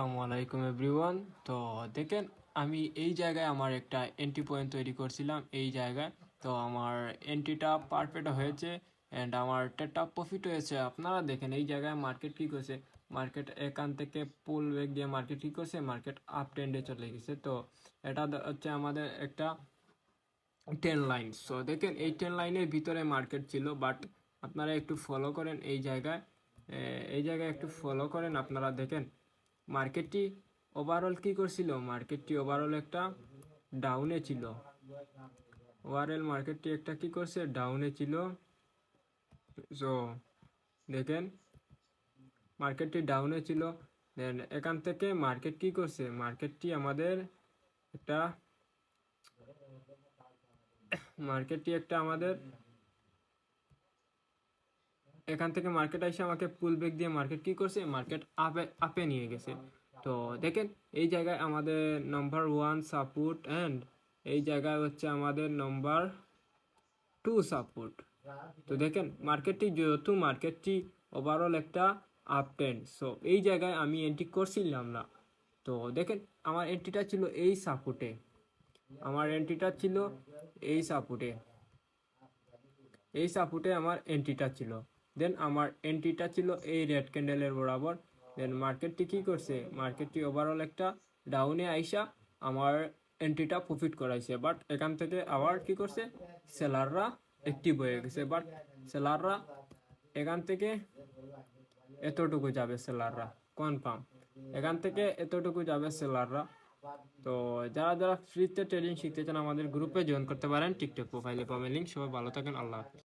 আসসালামাইকুম এভরিওয়ান। তো দেখেন, আমি এই জায়গায় আমার একটা এন্ট্রি পয়েন্ট তৈরি করছিলাম, এই জায়গায়। তো আমার এন্ট্রিটা পারফেক্ট হয়েছে অ্যান্ড আমার টেটটা প্রফিট হয়েছে। আপনারা দেখেন, এই জায়গায় মার্কেট কী করছে মার্কেট এখান থেকে পুল ব্যাগ দিয়ে মার্কেট কী করছে মার্কেট আপ ট্রেন্ডে চলে গেছে। তো এটা হচ্ছে আমাদের একটা টেন লাইন সো দেখেন, এই টেন লাইনের ভিতরে মার্কেট ছিল বাট আপনারা একটু ফলো করেন এই জায়গায়। এই জায়গায় একটু ফলো করেন, আপনারা দেখেন। মার্কেটটি ওভারঅল কি করছিল? মার্কেটটি ওভারঅল একটা ডাউনে ছিল। ওভারঅল মার্কেটটি একটা কি করছে? ডাউনে ছিল। সো দেখেন, মার্কেটটি ডাউনে ছিল। দেন এখান থেকে মার্কেট কি করছে? মার্কেটটি আমাদের একটা, মার্কেটটি একটা আমাদের এখান থেকে মার্কেট এসে আমাকে পুল ব্রেক দিয়ে মার্কেট কি করছে? মার্কেট আপে আপে নিয়ে গেছে। তো দেখেন, এই জায়গায় আমাদের নাম্বার ওয়ান সাপোর্ট অ্যান্ড এই জায়গায় হচ্ছে আমাদের নাম্বার টু সাপোর্ট তো দেখেন মার্কেটটি যেহেতু মার্কেটটি ওভারঅল একটা আপ সো এই জায়গায় আমি এন্ট্রি করছিলাম না। তো দেখেন, আমার এন্ট্রিটা ছিল এই সাপোর্টে আমার এন্ট্রিটা ছিল এই সাপোর্টে এই সাপোর্টে আমার এন্ট্রিটা ছিল। দেন আমার এন্ট্রিটা ছিল এই রেড ক্যান্ডেলের বরাবর। দেন মার্কেটটি কি করছে? মার্কেটটি ওভারঅল একটা ডাউনে আইসা আমার এন্ট্রিটা প্রফিট করাইছে। বাট এখান থেকে আবার কি করছে? সেলাররা অ্যাক্টিভ হয়ে গেছে। বাট সেলাররা এখান থেকে এতটুকু যাবে সেলাররা কনফার্ম এখান থেকে এতটুকু যাবে সেলাররা তো যারা যারা ফ্রিতে ট্রেডিং শিখতে চান আমাদের গ্রুপে জয়েন করতে পারেন। টিকটক প্রোফাইলে পাবেন। লিঙ্ক সবাই ভালো থাকেন। আল্লাহ হাফেজ।